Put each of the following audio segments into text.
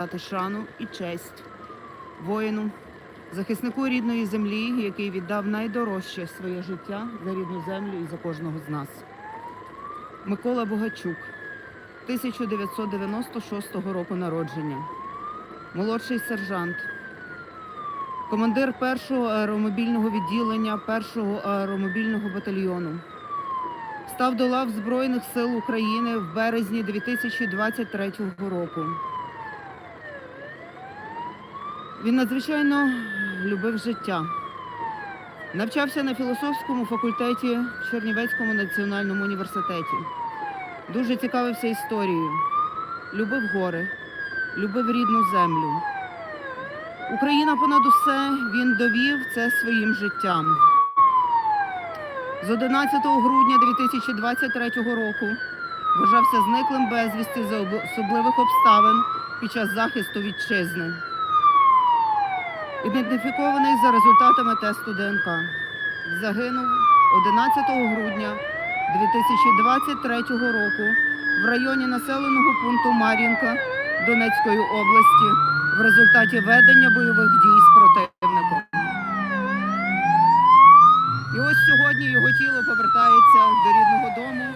дати шану і честь воїну, захиснику рідної землі, який віддав найдорожче своє життя за рідну землю і за кожного з нас. Микола Богачук, 1996 року народження, молодший сержант, командир першого аеромобільного відділення першого аеромобільного батальйону. Став до лав Збройних сил України в березні 2023 року. Він надзвичайно любив життя. Навчався на філософському факультеті в Чернівецькому національному університеті. Дуже цікавився історією, любив гори, любив рідну землю. Україна понад усе він довів це своїм життям. З 11 грудня 2023 року вважався зниклим безвісти за особливих обставин під час захисту вітчизни. Ідентифікований за результатами тесту ДНК. Загинув 11 грудня 2023 року в районі населеного пункту Мар'їнка Донецької області в результаті ведення бойових дій з противником. І ось сьогодні його тіло повертається до рідного дому.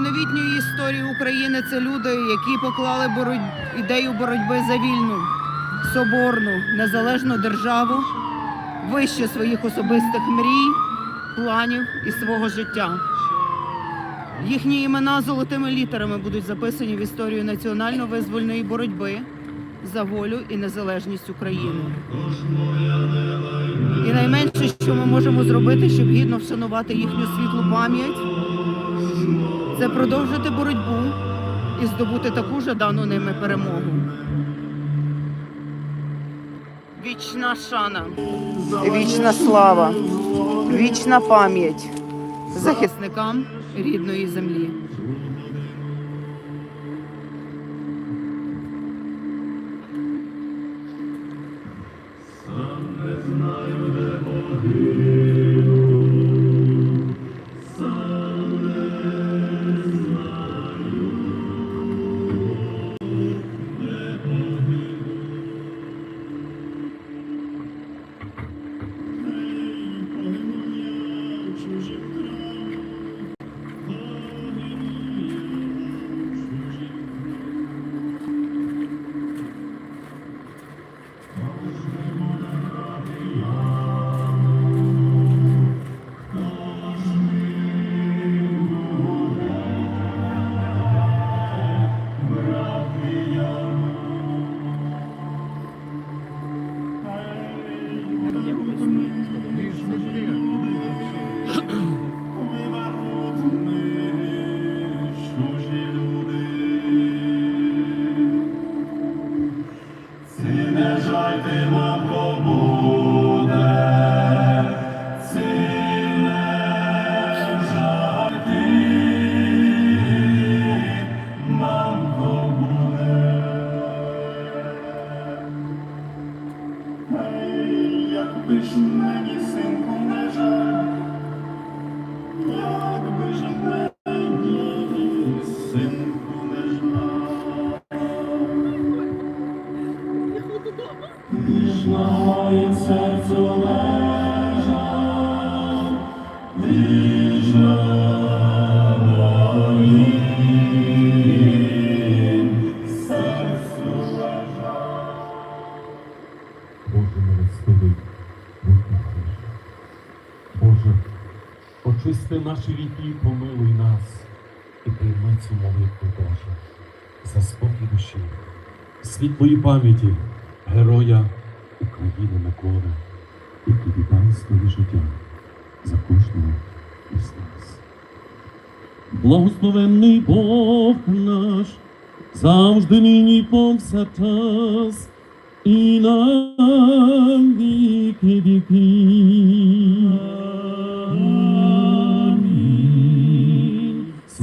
Новітньої історії України це люди, які поклали бороть- ідею боротьби за вільну, соборну, незалежну державу вище своїх особистих мрій, планів і свого життя. Їхні імена золотими літерами будуть записані в історію національно-визвольної боротьби за волю і незалежність України. І найменше, що ми можемо зробити, щоб гідно вшанувати їхню світлу пам'ять, це продовжити боротьбу і здобути таку жадану ними перемогу. Вічна шана, вічна слава, вічна пам'ять захисникам рідної землі. Beijo. Душі, світлої пам'яті героя України Миколи, який віддав своє життя за кожного із нас. Благословенний Бог наш, завжди нині повсякчас, і на віки віки.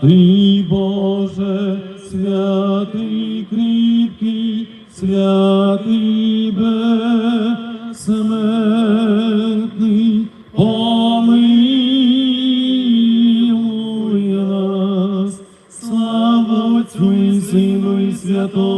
святий Боже, святий кріпкий, святий безсмертний, помилуй нас, слава Отцю Сину і Святому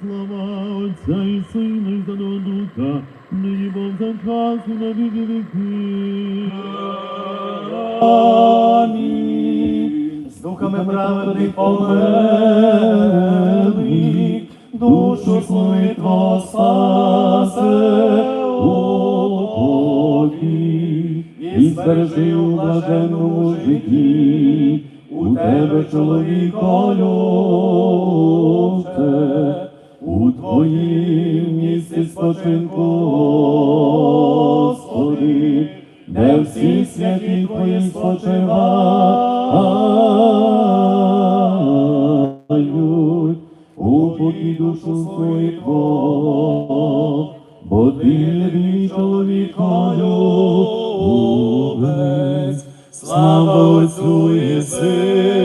Слава Отця і Сина, і Святого Духа, нині повсякчас і на віки віків. Амінь. З духами праведних померлих, душу свою Твого спасе упокій. І збережи у блаженному житті, у тебе чоловіко любче, у Твоїм місці спочинку, Господи, де всі святі Твої спочивають, упокій душу свою, бо ти вірний чоловіко любець, слава Отцю і Сину,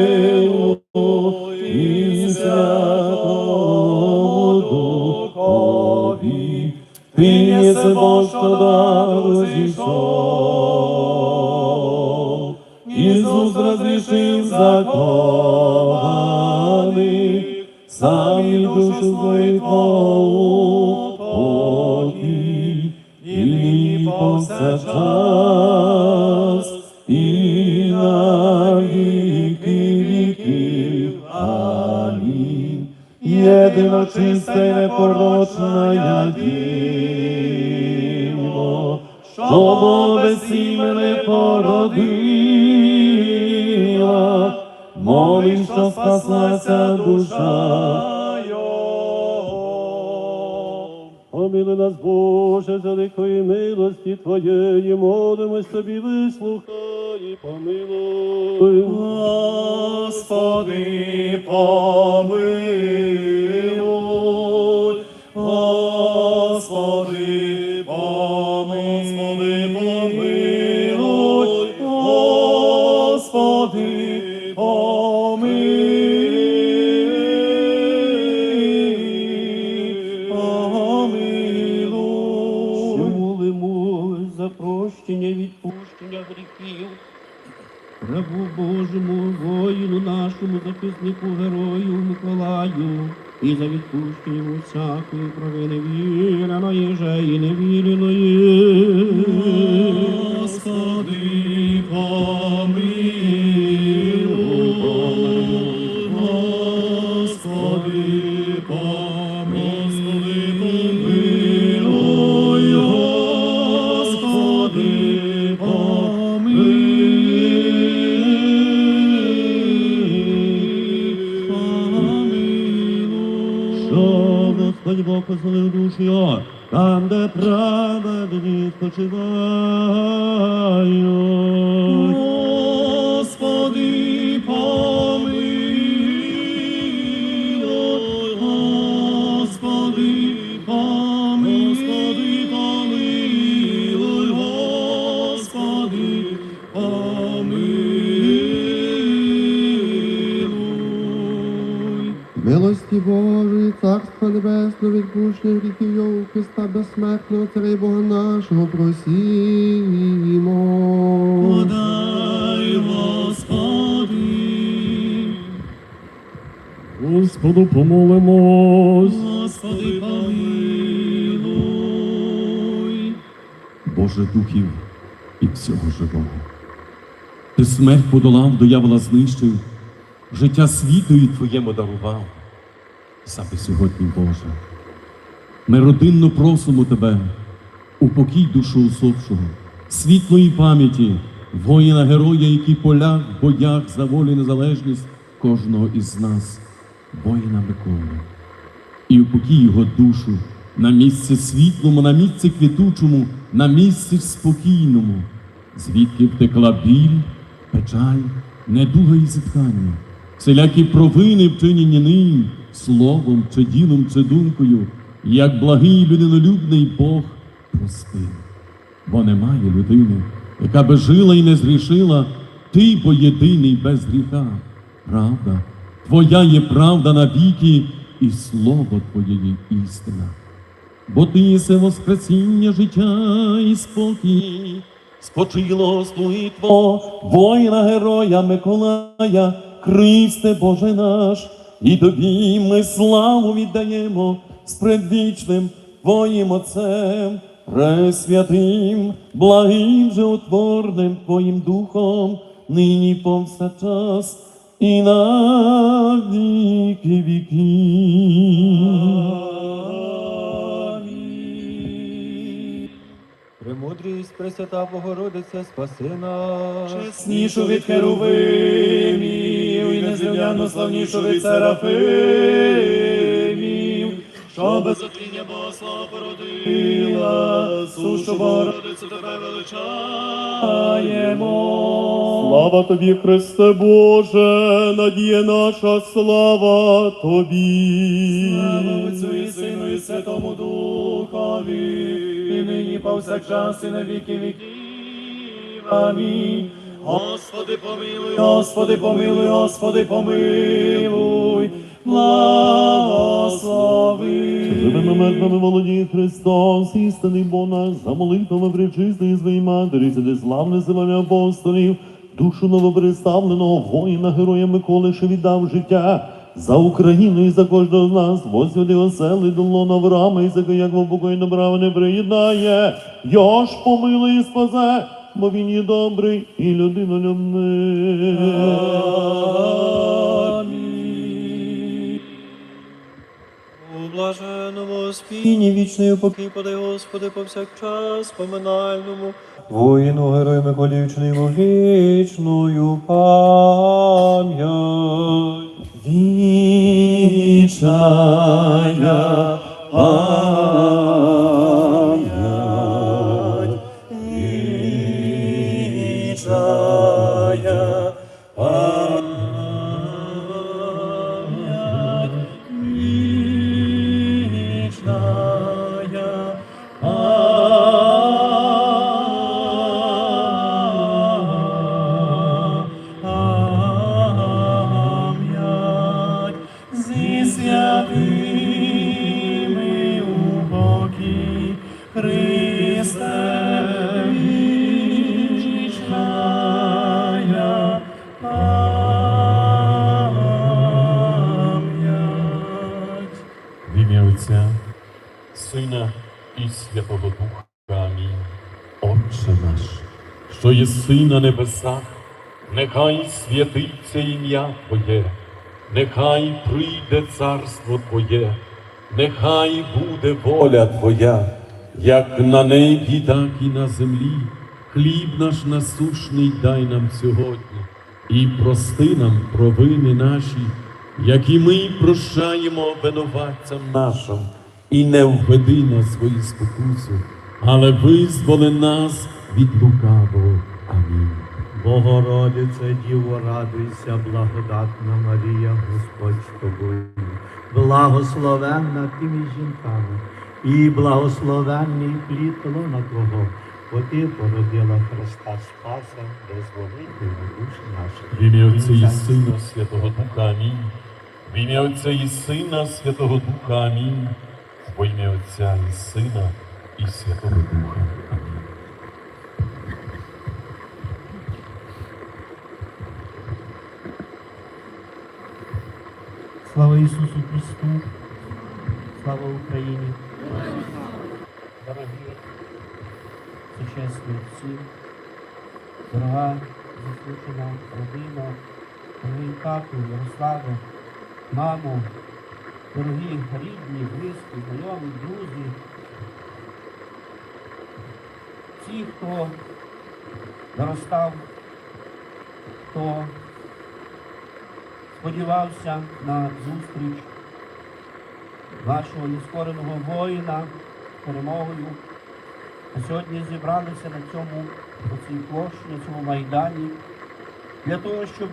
Твоєї, молимось тобі, вислухай і помилуй. Господи, помилуй, Господи, і за відпущення всякої провини віреної же і невіреної. Господи Бог позволив душу його, там, де праведні спочивають. Милості Божої, Царства Небесного, відпущення гріхів його Христа безсмертного, Царя Бога нашого, просімо. Подай, Господи. Господу помолимось. Господи, помилуй. Боже духів і всього живого. Ти смерть подолав, диявола знищив, життя світу і твоєму дарував. Саме сьогодні, Боже. Ми родинно просимо Тебе, упокій душу усопшого, світлої пам'яті, воїна героя, який полях в боях за волю і незалежність кожного із нас, воїна Миколи і упокій його душу на місці світлому, на місці квітучому, на місці спокійному, звідки втекла біль, печаль, недуга і зітхання, всілякі провини, вчинені ним, словом чи ділом, чи думкою, як благий людинолюбний Бог простив. Бо немає людини, яка би жила і не згрішила, ти бо єдиний без гріха. Правда, Твоя є правда навіки, і слово Твоє є істина. Бо ти єси воскресіння життя і спокій, спочило слугітво, воїна героя Миколая, Христе Боже наш, і тобі ми славу віддаємо з предвічним Твоїм Отцем, пресвятим, благим же утворним Твоїм Духом, нині повсякчас і на віки віків. Премудрість Пресвята Богородиця, спаси нас. Чеснішу від херувимів і незрівняно славнішу від серафимів, що без отління Богослава породила, сушу Богородицю тебе величаємо. Слава тобі, Христе Боже, надія наша, слава тобі. Слава Отцю і Сину і Святому Духові, нині повсякчас і на віки віків. Амінь. Господи, помилуй, Господи, помилуй, Господи, помилуй, благослови. Живими мертвими володіє Христос, істинний Бог наш, за молитвами причистої своїй матері, сиди славне зелення апостолів, душу новоприставленого воїна, героя Миколи, що віддав життя. За Україну і за кожного з нас, возведи осели до лона Авраама, і за як покойно брава не приєднає, його ж помилуй і спасе, бо він є добрий і людинолюбний. Амінь. У блаженному спіні вічний упокій подай, Господи, повсякчас поминальному. Воїну, герою Миколі вічному вічною пам'ять. Ishaya що єси на небесах, нехай святиться ім'я Твоє, нехай прийде царство Твоє, нехай буде воля Твоя, як на небі, так і на землі. Хліб наш насушний дай нам сьогодні, і прости нам провини наші, як і ми прощаємо винуватцям нашим, і не введи нас свої спокусу, але визволи нас від лукавого. Амінь. Богородице, Діво, радуйся, благодатна Марія, Господь з тобою, благословенна ти між жінками, і благословенний плід лона Твого, бо ти породила Христа Спаса, визволителя душ наших. В ім'я Отця і Сина Святого Духа Амінь. В ім'я Отця і Сина Святого Духа Амінь. Во ім'я Отця і Сина і Святого Духа. Амінь. Слава Ісусу Христу, слава Україні. Дорогі сучасні всі, дорога заслужена родина, дорогий тату, Ярославе, мамо, дорогі рідні, близькі, знайомі, друзі, ті, хто доростав, хто сподівався на зустріч нашого нескореного воїна перемогою. А сьогодні зібралися на цьому на цій площі, на цьому майдані для того, щоб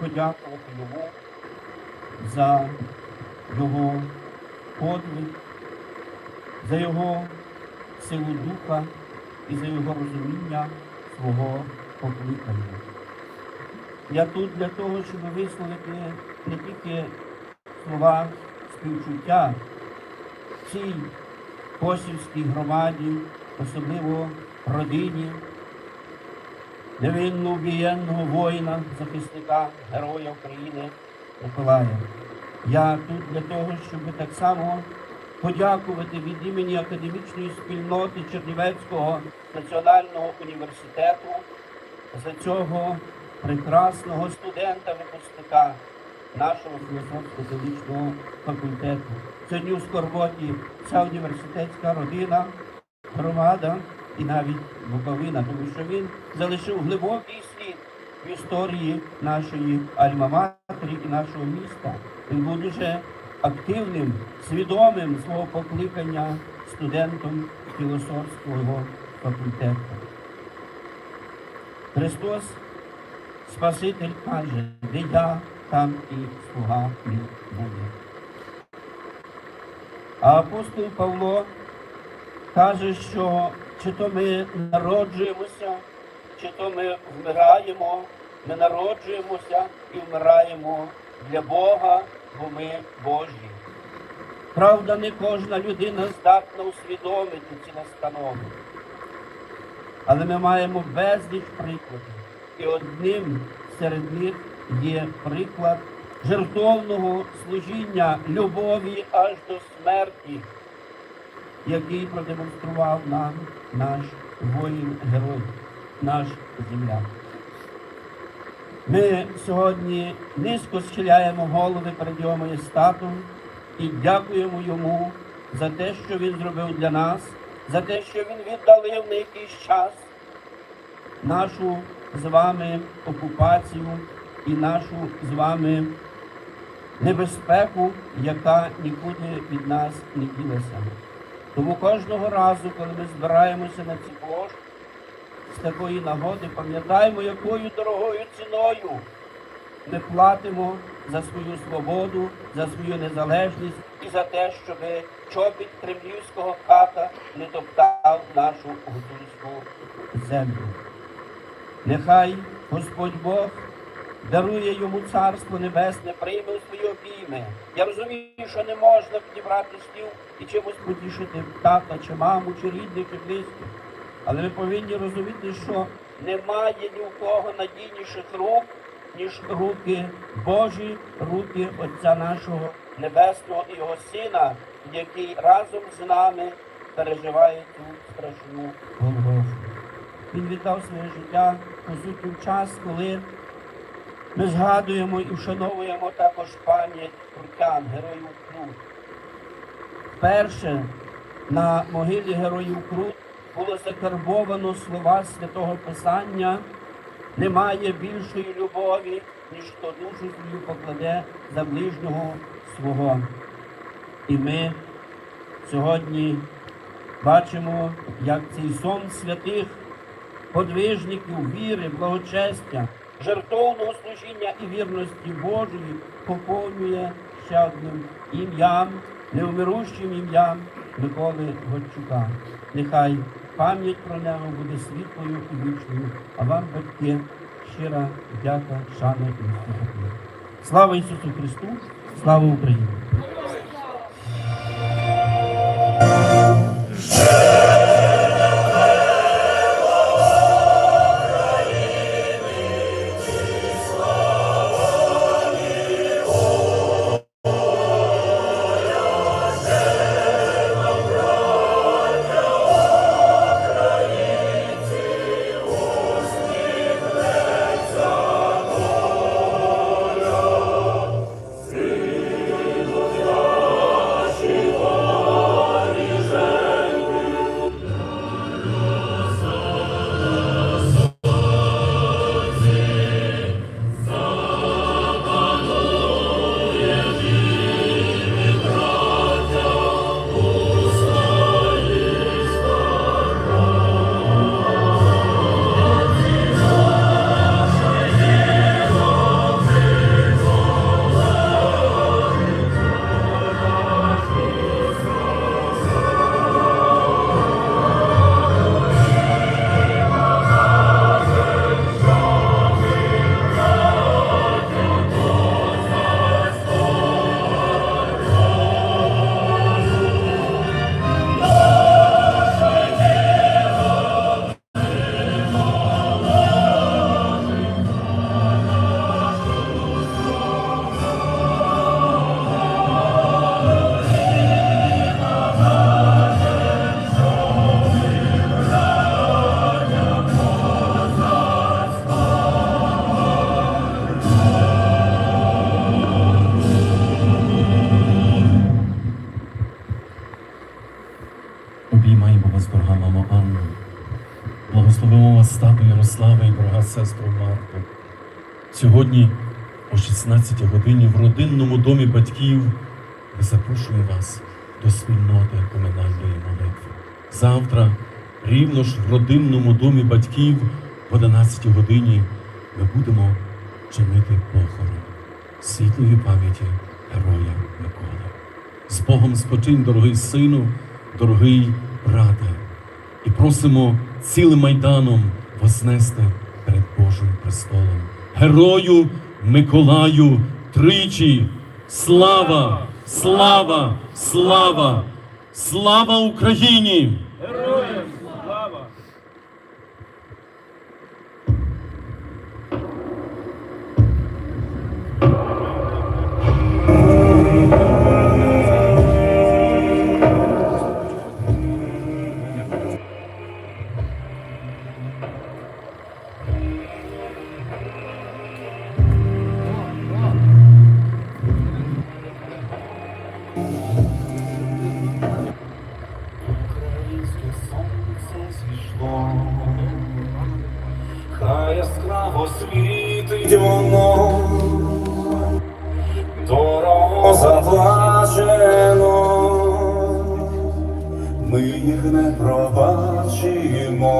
подякувати йому за його подвиг, за його силу духа і за його розуміння свого покликання. Я тут для того, щоб висловити не тільки слова співчуття цій косівській громаді, особливо родині невинно убієнного воїна, захисника, героя України Миколая. Я тут для того, щоб так само подякувати від імені академічної спільноти Чернівецького національного університету за цього прекрасного студента-випускника нашого філософсько-педагогічного факультету. Сьогодні у скорботі вся університетська родина, громада і навіть Буковина, тому що він залишив глибокий слід в історії нашої альма-матері і нашого міста. Він був дуже активним, свідомим свого покликання студентом філософського факультету. Христос Спаситель каже, я, там і слуга мій буде. А апостол Павло каже, що чи то ми народжуємося, чи то ми вмираємо, ми народжуємося і вмираємо для Бога, бо ми Божі. Правда, не кожна людина здатна усвідомити ці настанови. Але ми маємо безліч прикладів. І одним серед них є приклад жертовного служіння любові аж до смерті, який продемонстрував нам наш воїн-герой, наш земляк. Ми сьогодні низько схиляємо голови перед його маєстатом і дякуємо йому за те, що він зробив для нас, за те, що він віддалив на якийсь час нашу з вами окупацію і нашу з вами небезпеку, яка нікуди від нас не ділася. Тому кожного разу, коли ми збираємося на ці площі, з такої нагоди пам'ятаємо, якою дорогою ціною ми платимо за свою свободу, за свою незалежність і за те, щоб чобіт кремлівського ката не топтав нашу гуцульську землю. Нехай Господь Бог дарує йому царство небесне, прийме у свої обійми. Я розумію, що не можна підібрати слів і чимось потішити тата, чи маму, чи рідних, чи близьких. Але ми повинні розуміти, що немає ні у кого надійніших рук, ніж руки Божі, руки Отця нашого Небесного і Його Сина, який разом з нами переживає цю страшну Голгофу. Він віддав своє життя по суті в час, коли ми згадуємо і вшановуємо також пам'ять крутян, героїв Крут. Перше на могилі героїв Крут було закарбовано слова святого Писання. Немає більшої любові, ніж хто душу свою покладе за ближнього свого. І ми Сьогодні бачимо, як цей сон святих подвижників віри, благочестя, жертовного служіння і вірності Божої поповнює ще одним ім'ям, неумирущим ім'ям Миколи Годчука. Нехай пам'ять про нього буде світлою і вічною, а вам, батьки, щира дяка, шана і успіху. Слава Ісусу Христу! Слава Україні! До спільноти поминальної молитви. Завтра, рівно ж в родинному домі батьків, в 11 годині ми будемо чинити похорон світлої пам'яті героя Миколи. З Богом спочинь, дорогий сину, дорогий брате, і просимо цілим майданом вознести перед Божим престолом. Герою Миколаю тричі! Слава! Слава! Слава! Слава Україні! Світить воно, дорого заплачено, ми їх не пробачимо,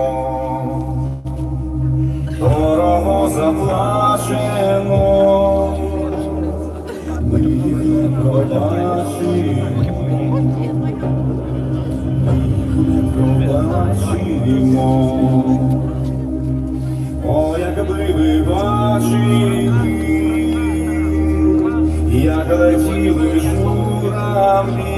дорого заплачено, ми їх не пробачимо. Бачили, як летіли журавлі,